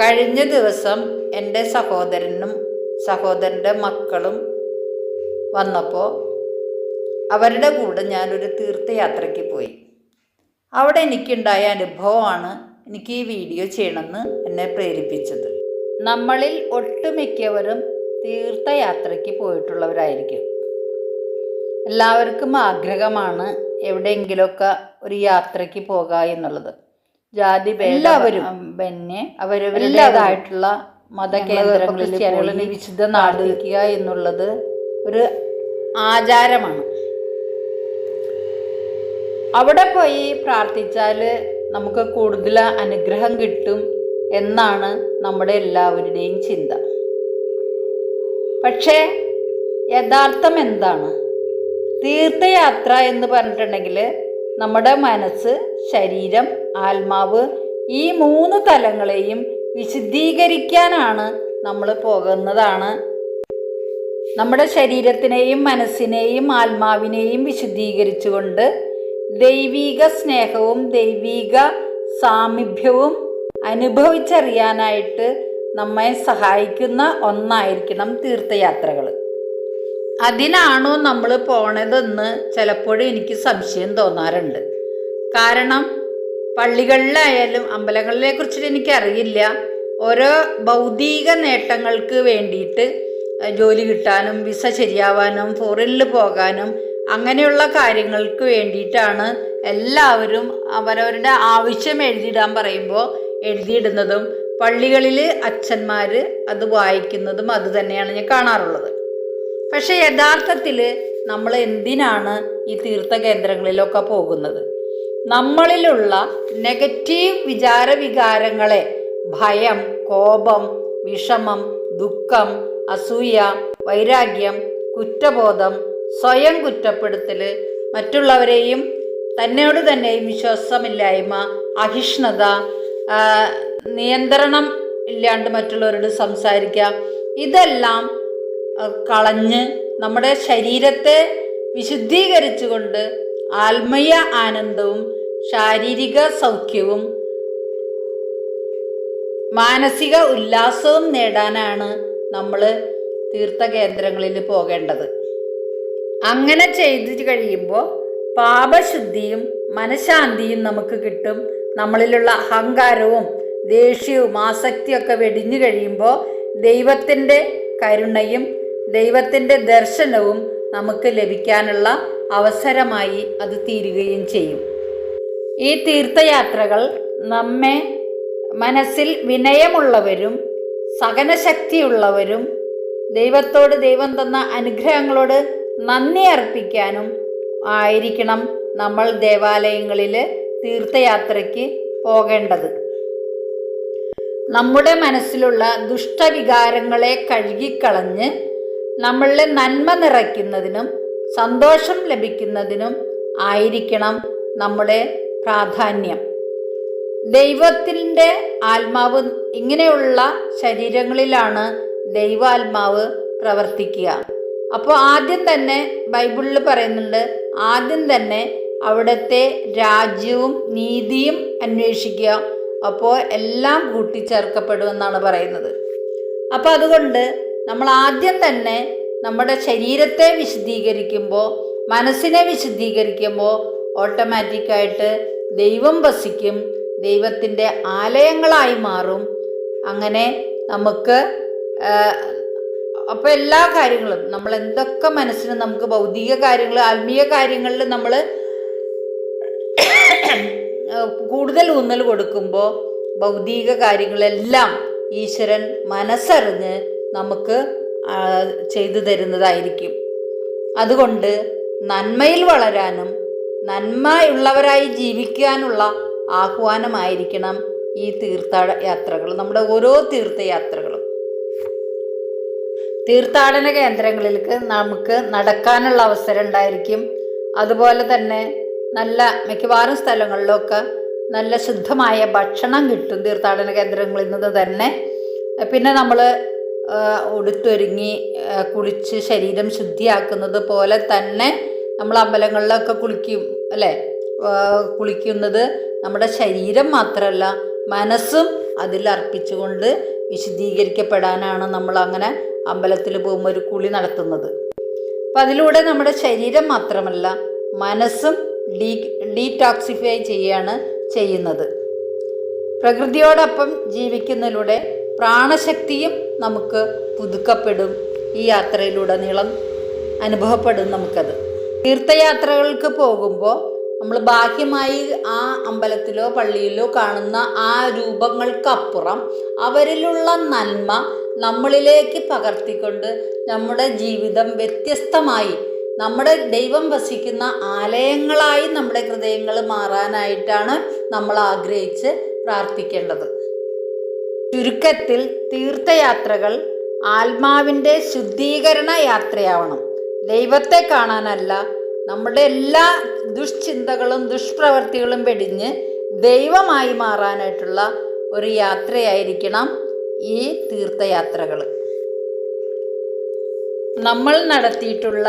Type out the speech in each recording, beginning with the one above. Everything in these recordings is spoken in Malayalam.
കഴിഞ്ഞ ദിവസം എന്റെ സഹോദരനും സഹോദരന്റെ മക്കളും വന്നപ്പോൾ അവരുടെ കൂടെ ഞാനൊരു തീർത്ഥയാത്രയ്ക്ക് പോയി. അവിടെ എനിക്കുണ്ടായ അനുഭവമാണ് എനിക്ക് ഈ വീഡിയോ ചെയ്യണമെന്ന് എന്നെ പ്രേരിപ്പിച്ചത്. നമ്മളിൽ ഒട്ടുമിക്കവരും തീർത്ഥയാത്രയ്ക്ക് പോയിട്ടുള്ളവരായിരിക്കും. എല്ലാവർക്കും ആഗ്രഹമാണ് എവിടെയെങ്കിലുമൊക്കെ ഒരു യാത്രയ്ക്ക് പോകുക എന്നുള്ളത്. ജാതി എല്ലാവരും. പിന്നെ അവരവരുടേതായിട്ടുള്ള മതകേന്ദ്രങ്ങളിൽ വിശുദ്ധ നാടിക്കുക എന്നുള്ളത് ഒരു ആചാരമാണ്. അവിടെ പോയി പ്രാർത്ഥിച്ചാൽ നമുക്ക് കൂടുതൽ അനുഗ്രഹം കിട്ടും എന്നാണ് നമ്മുടെ എല്ലാവരുടെയും ചിന്ത. പക്ഷേ യഥാർത്ഥം എന്താണ്? തീർത്ഥയാത്ര എന്ന് പറഞ്ഞിട്ടുണ്ടെങ്കിൽ നമ്മുടെ മനസ്സ് ശരീരം ആത്മാവ് ഈ മൂന്ന് തലങ്ങളെയും വിശുദ്ധീകരിക്കാനാണ് നമ്മൾ പോകുന്നതാണ്. നമ്മുടെ ശരീരത്തിനെയും മനസ്സിനെയും ആത്മാവിനെയും വിശുദ്ധീകരിച്ചുകൊണ്ട് ദൈവിക സ്നേഹവും ദൈവിക സാമീപ്യവും അനുഭവിച്ചറിയാനായിട്ട് നമ്മെ സഹായിക്കുന്ന ഒന്നായിരിക്കണം തീർത്ഥയാത്രകൾ. അതിനാണോ നമ്മൾ പോണതെന്ന് ചിലപ്പോഴും എനിക്ക് സംശയം തോന്നാറുണ്ട്. കാരണം പള്ളികളിലായാലും അമ്പലങ്ങളിലെ കുറിച്ചിട്ട് എനിക്കറിയില്ല. ഓരോ ഭൗതിക നേട്ടങ്ങൾക്ക് വേണ്ടിയിട്ട് ജോലി കിട്ടാനും വിസ ശരിയാവാനും ഫോറിനിൽ പോകാനും അങ്ങനെയുള്ള കാര്യങ്ങൾക്ക് വേണ്ടിയിട്ടാണ് എല്ലാവരും അവരവരുടെ ആവശ്യം എഴുതിയിടാൻ പറയുമ്പോൾ എഴുതിയിടുന്നതും പള്ളികളിൽ അച്ഛന്മാർ അത് വായിക്കുന്നതും അത് തന്നെയാണ് ഞാൻ കാണാറുള്ളത്. പക്ഷേ യഥാർത്ഥത്തിൽ നമ്മൾ എന്തിനാണ് ഈ തീർത്ഥ കേന്ദ്രങ്ങളിലൊക്കെ പോകുന്നത്? നമ്മളിലുള്ള നെഗറ്റീവ് വിചാരവികാരങ്ങളെ ഭയം കോപം വിഷമം ദുഃഖം അസൂയ വൈരാഗ്യം കുറ്റബോധം സ്വയം കുറ്റപ്പെടുത്തൽ മറ്റുള്ളവരെയും തന്നോട് തന്നെയും വിശ്വാസമില്ലായ്മ അഹിഷ്ണുത നിയന്ത്രണം ഇല്ലാണ്ട് മറ്റുള്ളവരോട് സംസാരിക്കുക ഇതെല്ലാം കളഞ്ഞ് നമ്മുടെ ശരീരത്തെ വിശുദ്ധീകരിച്ചുകൊണ്ട് ആത്മീയ ആനന്ദവും ശാരീരിക സൗഖ്യവും മാനസിക ഉല്ലാസവും നേടാനാണ് നമ്മൾ തീർത്ഥകേന്ദ്രങ്ങളിൽ പോകേണ്ടത്. അങ്ങനെ ചെയ്തു കഴിയുമ്പോൾ പാപശുദ്ധിയും മനഃശാന്തിയും നമുക്ക് കിട്ടും. നമ്മളിലുള്ള അഹങ്കാരവും ദേഷ്യവും ആസക്തിയൊക്കെ വെടിഞ്ഞു കഴിയുമ്പോൾ ദൈവത്തിന്റെ കരുണയും ദൈവത്തിന്റെ ദർശനവും നമുക്ക് ലഭിക്കാനുള്ള അവസരമായി അത് തീരുകയും ചെയ്യും. ഈ തീർത്ഥയാത്രകൾ നമ്മെ മനസ്സിൽ വിനയമുള്ളവരും സഹനശക്തിയുള്ളവരും ദൈവത്തോട് ദൈവം തന്ന അനുഗ്രഹങ്ങളോട് നന്ദി അർപ്പിക്കാനും ആയിരിക്കണം നമ്മൾ ദേവാലയങ്ങളിൽ തീർത്ഥയാത്രയ്ക്ക് പോകേണ്ടത്. നമ്മുടെ മനസ്സിലുള്ള ദുഷ്ടവികാരങ്ങളെ കഴുകിക്കളഞ്ഞ് നമ്മളിൽ നന്മ നിറയ്ക്കുന്നതിനും സന്തോഷം ലഭിക്കുന്നതിനും ആയിരിക്കണം നമ്മുടെ പ്രാധാന്യം. ദൈവത്തിന്റെ ആത്മാവ് ഇങ്ങനെയുള്ള ശരീരങ്ങളിലാണ് ദൈവാത്മാവ് പ്രവർത്തിക്കുക. അപ്പോൾ ആദ്യം തന്നെ ബൈബിളിൽ പറയുന്നുണ്ട് ആദ്യം തന്നെ അവിടുത്തെ രാജ്യവും നീതിയും അന്വേഷിക്കുക. അപ്പോൾ എല്ലാം കൂട്ടിച്ചേർക്കപ്പെടുമെന്നാണ് പറയുന്നത്. അപ്പോൾ അതുകൊണ്ട് നമ്മൾ ആദ്യം തന്നെ നമ്മുടെ ശരീരത്തെ വിശദീകരിക്കുമ്പോൾ മനസ്സിനെ വിശദീകരിക്കുമ്പോൾ ഓട്ടോമാറ്റിക്കായിട്ട് ദൈവം വസിക്കും ദൈവത്തിന്റെ ആലയങ്ങളായി മാറും. അങ്ങനെ നമുക്ക് അപ്പോൾ എല്ലാ കാര്യങ്ങളും നമ്മൾ എന്തൊക്കെ മനസ്സിന് നമുക്ക് ഭൗതിക കാര്യങ്ങൾ ആത്മീയ കാര്യങ്ങളിൽ നമ്മൾ കൂടുതൽ ഊന്നൽ കൊടുക്കുമ്പോൾ ഭൗതിക കാര്യങ്ങളെല്ലാം ഈശ്വരൻ മനസ്സറിഞ്ഞ് നമുക്ക് ചെയ്തു തരുന്നതായിരിക്കും. അതുകൊണ്ട് നന്മയിൽ വളരാനും നന്മയുള്ളവരായി ജീവിക്കാനുള്ള ആഹ്വാനമായിരിക്കണം ഈ തീർത്ഥാട യാത്രകൾ നമ്മുടെ ഓരോ തീർത്ഥയാത്രകളും. തീർത്ഥാടന കേന്ദ്രങ്ങളിലേക്ക് നമുക്ക് നടക്കാനുള്ള അവസരം ഉണ്ടായിരിക്കും അതുപോലെ തന്നെ നല്ല മിക്കവാറും സ്ഥലങ്ങളിലൊക്കെ നല്ല ശുദ്ധമായ ഭക്ഷണം കിട്ടും തീർത്ഥാടന കേന്ദ്രങ്ങളിൽ നിന്ന് തന്നെ. പിന്നെ നമ്മൾ ഉടുത്തൊരുങ്ങി കുളിച്ച് ശരീരം ശുദ്ധിയാക്കുന്നത് പോലെ തന്നെ നമ്മൾ അമ്പലങ്ങളിലൊക്കെ കുളിക്കും അല്ലേ? കുളിക്കുന്നത് നമ്മുടെ ശരീരം മാത്രമല്ല മനസ്സും അതിൽ അർപ്പിച്ചുകൊണ്ട് വിശുദ്ധീകരിക്കപ്പെടാനാണ് നമ്മൾ അങ്ങനെ അമ്പലത്തിൽ പോകുമ്പോൾ ഒരു കുളി നടത്തുന്നത്. അപ്പം അതിലൂടെ നമ്മുടെ ശരീരം മാത്രമല്ല മനസ്സും ഡീ ഡീടോക്സിഫൈ ചെയ്യുകയാണ് ചെയ്യുന്നത്. പ്രകൃതിയോടൊപ്പം ജീവിക്കുന്നതിലൂടെ പ്രാണശക്തിയും നമുക്ക് പുതുക്കപ്പെടും. ഈ യാത്രയിലുടനീളം അനുഭവപ്പെടും നമുക്കത്. തീർത്ഥയാത്രകൾക്ക് പോകുമ്പോൾ നമ്മൾ ബാഹ്യമായി ആ അമ്പലത്തിലോ പള്ളിയിലോ കാണുന്ന ആ രൂപങ്ങൾക്കപ്പുറം അവരിലുള്ള നന്മ നമ്മളിലേക്ക് പകർത്തിക്കൊണ്ട് നമ്മുടെ ജീവിതം വ്യത്യസ്തമായി നമ്മുടെ ദൈവം വസിക്കുന്ന ആലയങ്ങളായി നമ്മുടെ ഹൃദയങ്ങൾ മാറാനായിട്ടാണ് നമ്മൾ ആഗ്രഹിച്ച് പ്രാർത്ഥിക്കേണ്ടത്. ചുരുക്കത്തിൽ തീർത്ഥയാത്രകൾ ആത്മാവിന്റെ ശുദ്ധീകരണ യാത്രയാവണം. ദൈവത്തെ കാണാനല്ല നമ്മുടെ എല്ലാ ദുഷ്ചിന്തകളും ദുഷ്പ്രവർത്തികളും വെടിഞ്ഞ് ദൈവമായി മാറാനായിട്ടുള്ള ഒരു യാത്രയായിരിക്കണം ഈ തീർത്ഥയാത്രകൾ. നമ്മൾ നടത്തിയിട്ടുള്ള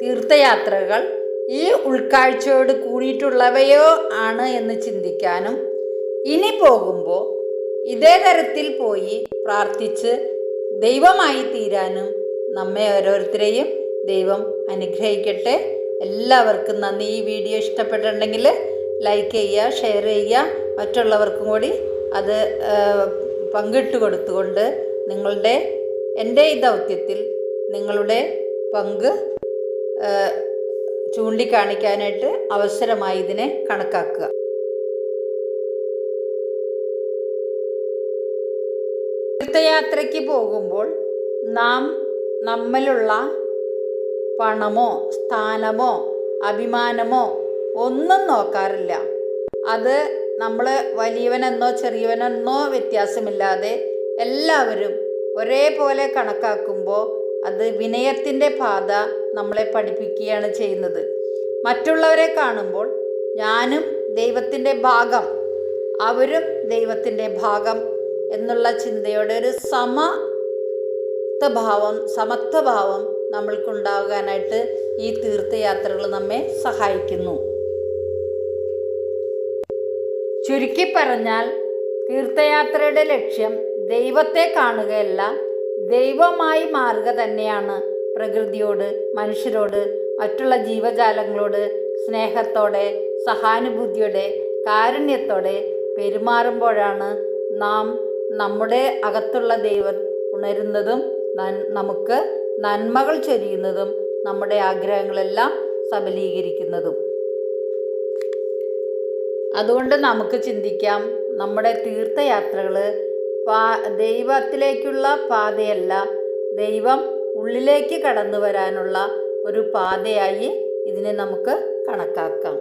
തീർത്ഥയാത്രകൾ ഈ ഉൾക്കാഴ്ചയോട് കൂടിയിട്ടുള്ളവയോ ആണ് എന്ന് ചിന്തിക്കാനും ഇനി പോകുമ്പോൾ ഇതേ തരത്തിൽ പോയി പ്രാർത്ഥിച്ച് ദൈവമായി തീരാനും നമ്മെ ഓരോരുത്തരെയും ദൈവം അനുഗ്രഹിക്കട്ടെ. എല്ലാവർക്കും നന്ദി. ഈ വീഡിയോ ഇഷ്ടപ്പെട്ടിട്ടുണ്ടെങ്കിൽ ലൈക്ക് ചെയ്യുക ഷെയർ ചെയ്യുക. മറ്റുള്ളവർക്കും കൂടി അത് പങ്കിട്ട് കൊടുത്തുകൊണ്ട് നിങ്ങളുടെ എന്റെ ഈ ദൗത്യത്തിൽ നിങ്ങളുടെ പങ്ക് ചൂണ്ടിക്കാണിക്കാനായിട്ട് അവസരമായി ഇതിനെ കണക്കാക്കുക. തീർത്ഥയാത്രയ്ക്ക് പോകുമ്പോൾ നാം നമ്മളുള്ള പണമോ സ്ഥാനമോ അഭിമാനമോ ഒന്നും നോക്കാറില്ല. അത് നമ്മൾ വലിയവനെന്നോ ചെറിയവനെന്നോ വ്യത്യാസമില്ലാതെ എല്ലാവരും ഒരേപോലെ കണക്കാക്കുമ്പോൾ അത് വിനയത്തിന്റെ പാത നമ്മളെ പഠിപ്പിക്കുകയാണ് ചെയ്യുന്നത്. മറ്റുള്ളവരെ കാണുമ്പോൾ ഞാനും ദൈവത്തിന്റെ ഭാഗം അവരും ദൈവത്തിന്റെ ഭാഗം എന്നുള്ള ചിന്തയോടെ ഒരു സമത്വഭാവം സമത്വഭാവം നമ്മൾക്കുണ്ടാകാനായിട്ട് ഈ തീർത്ഥയാത്രകൾ നമ്മെ സഹായിക്കുന്നു. ചുരുക്കി പറഞ്ഞാൽ തീർത്ഥയാത്രയുടെ ലക്ഷ്യം ദൈവത്തെ കാണുകയല്ല ദൈവമായി മാറുക തന്നെയാണ് പ്രകൃതിയോട് മനുഷ്യരോട് മറ്റുള്ള ജീവജാലങ്ങളോട് സ്നേഹത്തോടെ സഹാനുഭൂതിയോടെ കാരുണ്യത്തോടെ പെരുമാറുമ്പോഴാണ് നാം നമ്മുടെ അകത്തുള്ള ദൈവം ഉണരുന്നതും നമുക്ക് നന്മകൾ ചൊരിയുന്നതും നമ്മുടെ ആഗ്രഹങ്ങളെല്ലാം സബലീകരിക്കുന്നതും. അതുകൊണ്ട് നമുക്ക് ചിന്തിക്കാം നമ്മുടെ തീർത്ഥയാത്രകൾ പാ ദൈവത്തിലേക്കുള്ള പാതയല്ല ദൈവം ഉള്ളിലേക്ക് കടന്നു വരാനുള്ള ഒരു പാതയായി ഇതിനെ നമുക്ക് കണക്കാക്കാം.